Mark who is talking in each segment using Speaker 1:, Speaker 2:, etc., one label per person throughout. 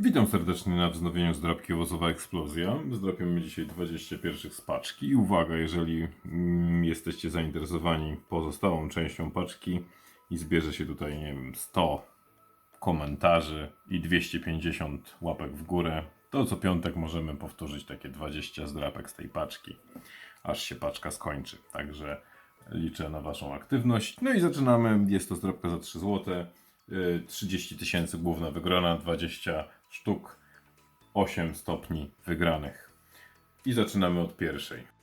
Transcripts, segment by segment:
Speaker 1: Witam serdecznie na wznowieniu zdrabki Owocowa Eksplozja. Zdrapiemy dzisiaj 21 z paczki. I uwaga, jeżeli mm, jesteście zainteresowani pozostałą częścią paczki i zbierze się tutaj, nie wiem, 100 komentarzy i 250 łapek w górę, to co piątek możemy powtórzyć takie 20 zdrapek z tej paczki, aż się paczka skończy. Także liczę na Waszą aktywność. No i zaczynamy. Jest to zdrapka za 3 zł. y, 30 tysięcy główna wygrana, 20 sztuk, 8 stopni wygranych. I zaczynamy od pierwszej.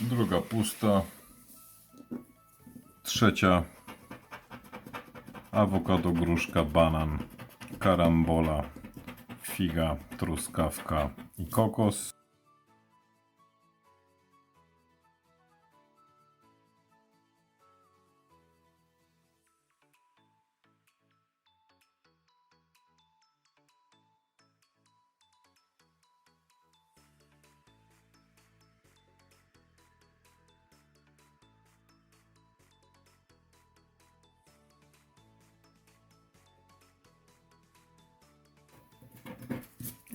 Speaker 1: Druga pusta. Trzecia. Awokado, gruszka, banan, karambola, figa, truskawka i kokos.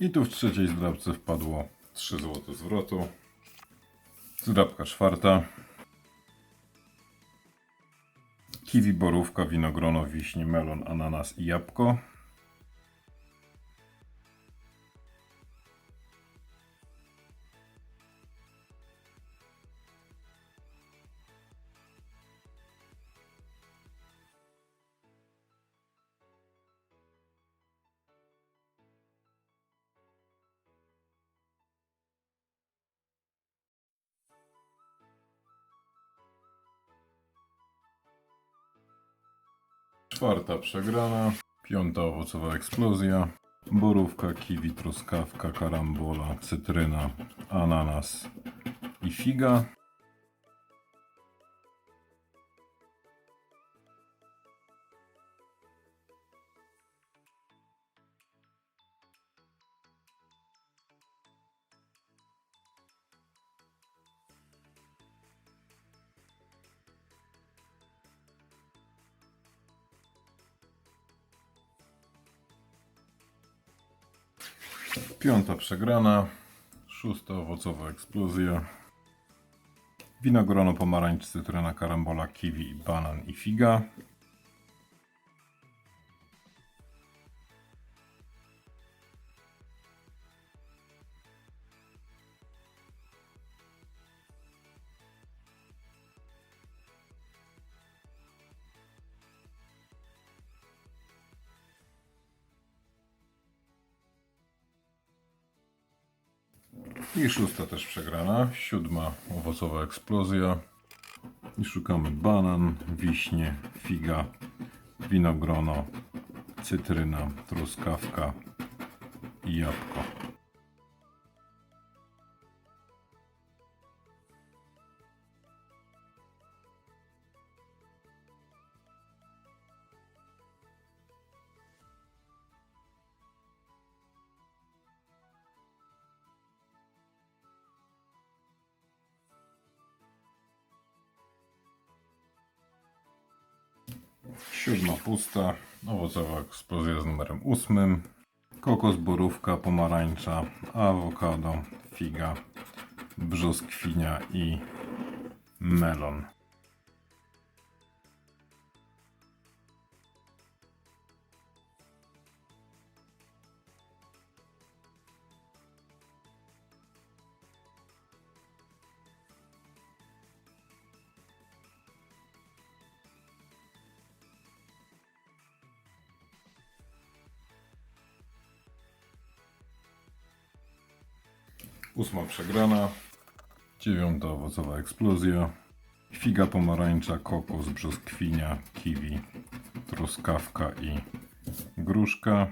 Speaker 1: I tu w trzeciej zdrabce wpadło 3 zł zwrotu. Zdrabka czwarta. Kiwi, borówka, winogrono, wiśnie, melon, ananas i jabłko. Czwarta przegrana. Piąta owocowa eksplozja. Borówka, kiwi, truskawka, karambola, cytryna, ananas i figa. Piąta przegrana. Szósta owocowa eksplozja. Winogrono, pomarańcz, cytryna, karambola, kiwi, banan i figa. I szósta też przegrana. Siódma owocowa eksplozja. I szukamy banan, wiśnie, figa, winogrono, cytryna, truskawka i jabłko. Siódma pusta, owocowa eksplozja z numerem ósmym. Kokos, borówka, pomarańcza, awokado, figa, brzoskwinia i melon. Ósma przegrana. Dziewiąta owocowa eksplozja. Figa pomarańcza, kokos, brzoskwinia, kiwi, truskawka i gruszka.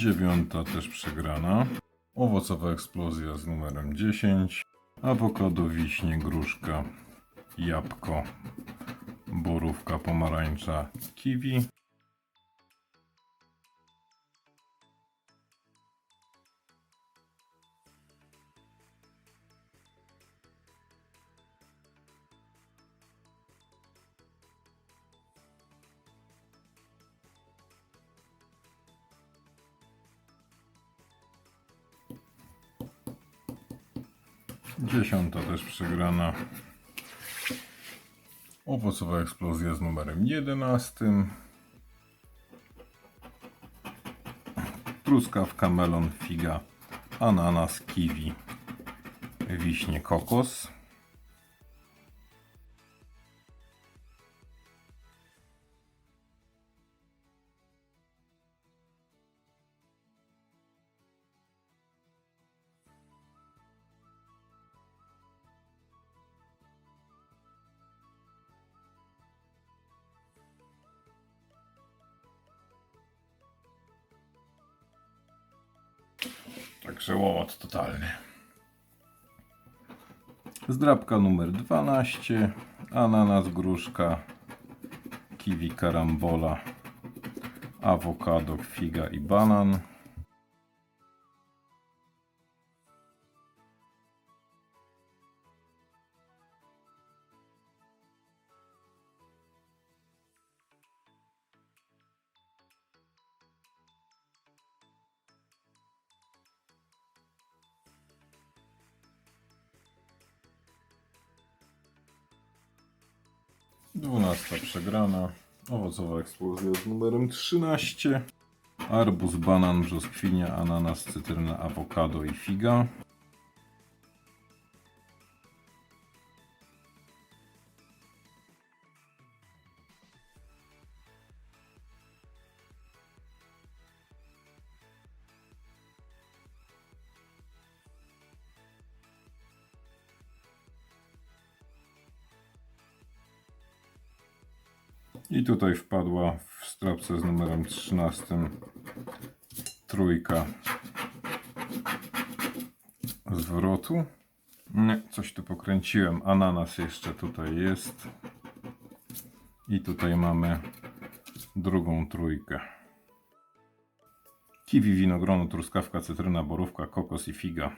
Speaker 1: Dziewiąta też przegrana. Owocowa eksplozja z numerem 10. Awokado, wiśnie, gruszka, jabłko, borówka, pomarańcza, kiwi. Dziesiąta też przegrana. Owocowa eksplozja z numerem 11. Truskawka, melon, figa, ananas, kiwi, wiśnie, kokos. Także łomot totalny. Zdrabka numer 12. Ananas, gruszka, kiwi, karambola, awokado, figa i banan. Dwunasta przegrana. Owocowa eksplozja z numerem 13. Arbuz, banan, brzoskwinia, ananas, cytryna, awokado i figa. I tutaj wpadła w strapce z numerem 13 trójka zwrotu. Nie, coś tu pokręciłem. Ananas jeszcze tutaj jest. I tutaj mamy drugą trójkę. Kiwi, winogrono, truskawka, cytryna, borówka, kokos i figa.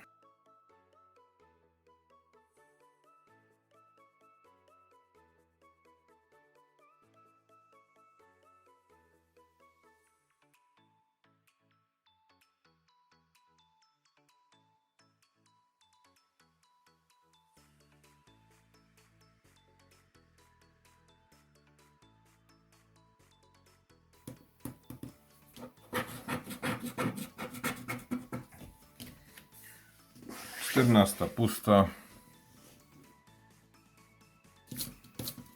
Speaker 1: Czternasta pusta.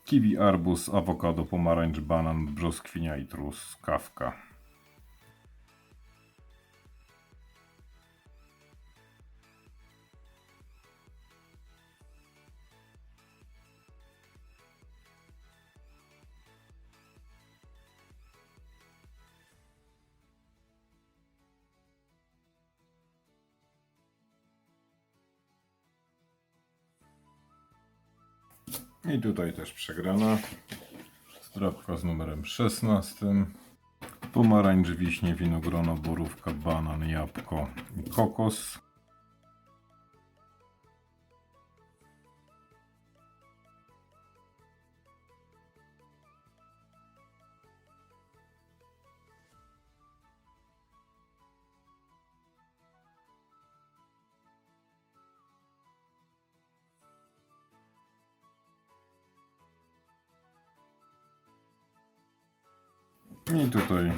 Speaker 1: Kiwi, arbuz, awokado, pomarańcz, banan, brzoskwinia i truskawka. I tutaj też przegrana. Strapka z numerem 16. Pomarańcz, wiśnie, winogrono, borówka, banan, jabłko i kokos. I tutaj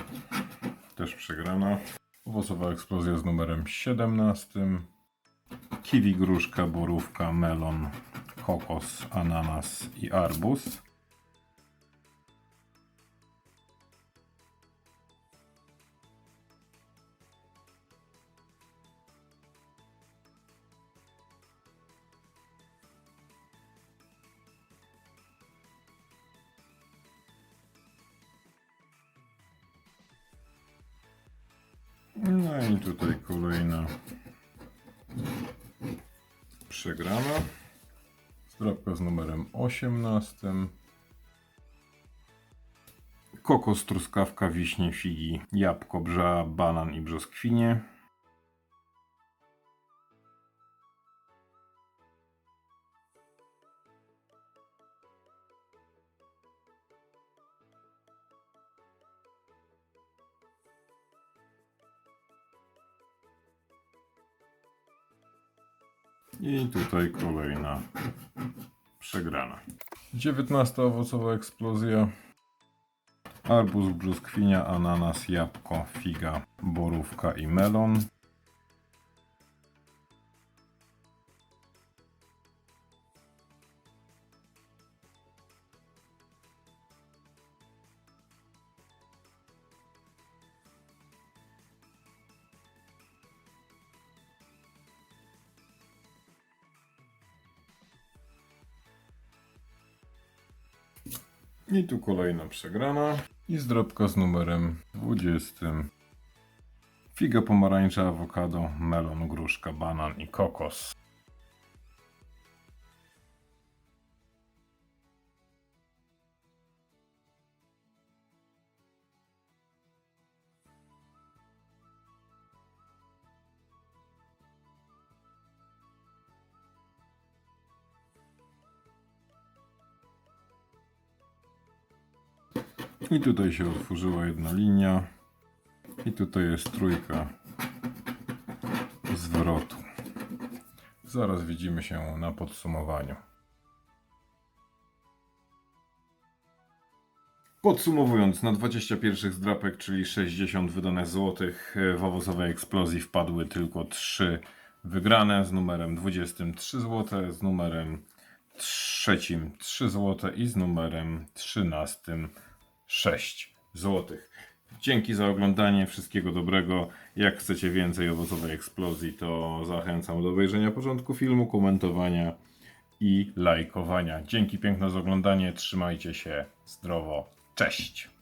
Speaker 1: też przegrana. Owocowa eksplozja z numerem 17. Kiwi, gruszka, borówka, melon, kokos, ananas i arbuz. No i tutaj kolejna przegrana. Zdrabka z numerem 18. Kokos, truskawka, wiśnie, figi, jabłko, brza, banan i brzoskwinie. I tutaj kolejna przegrana. 19 owocowa eksplozja. Arbuz, brzoskwinia, ananas, jabłko, figa, borówka i melon. I tu kolejna przegrana. I zdrobka z numerem 20. Figa, pomarańcza, awokado, melon, gruszka, banan i kokos. I tutaj się otworzyła jedna linia. I tutaj jest trójka zwrotu. Zaraz widzimy się na podsumowaniu. Podsumowując, na 21 zdrapek, czyli 60 wydane złotych, w owocowej eksplozji wpadły tylko 3 wygrane z numerem 23 zł, z numerem trzecim 3 zł i z numerem 13 6 zł. Dzięki za oglądanie, wszystkiego dobrego. Jak chcecie więcej owocowej eksplozji, to zachęcam do obejrzenia początku filmu, komentowania i lajkowania. Dzięki piękne za oglądanie, trzymajcie się zdrowo. Cześć!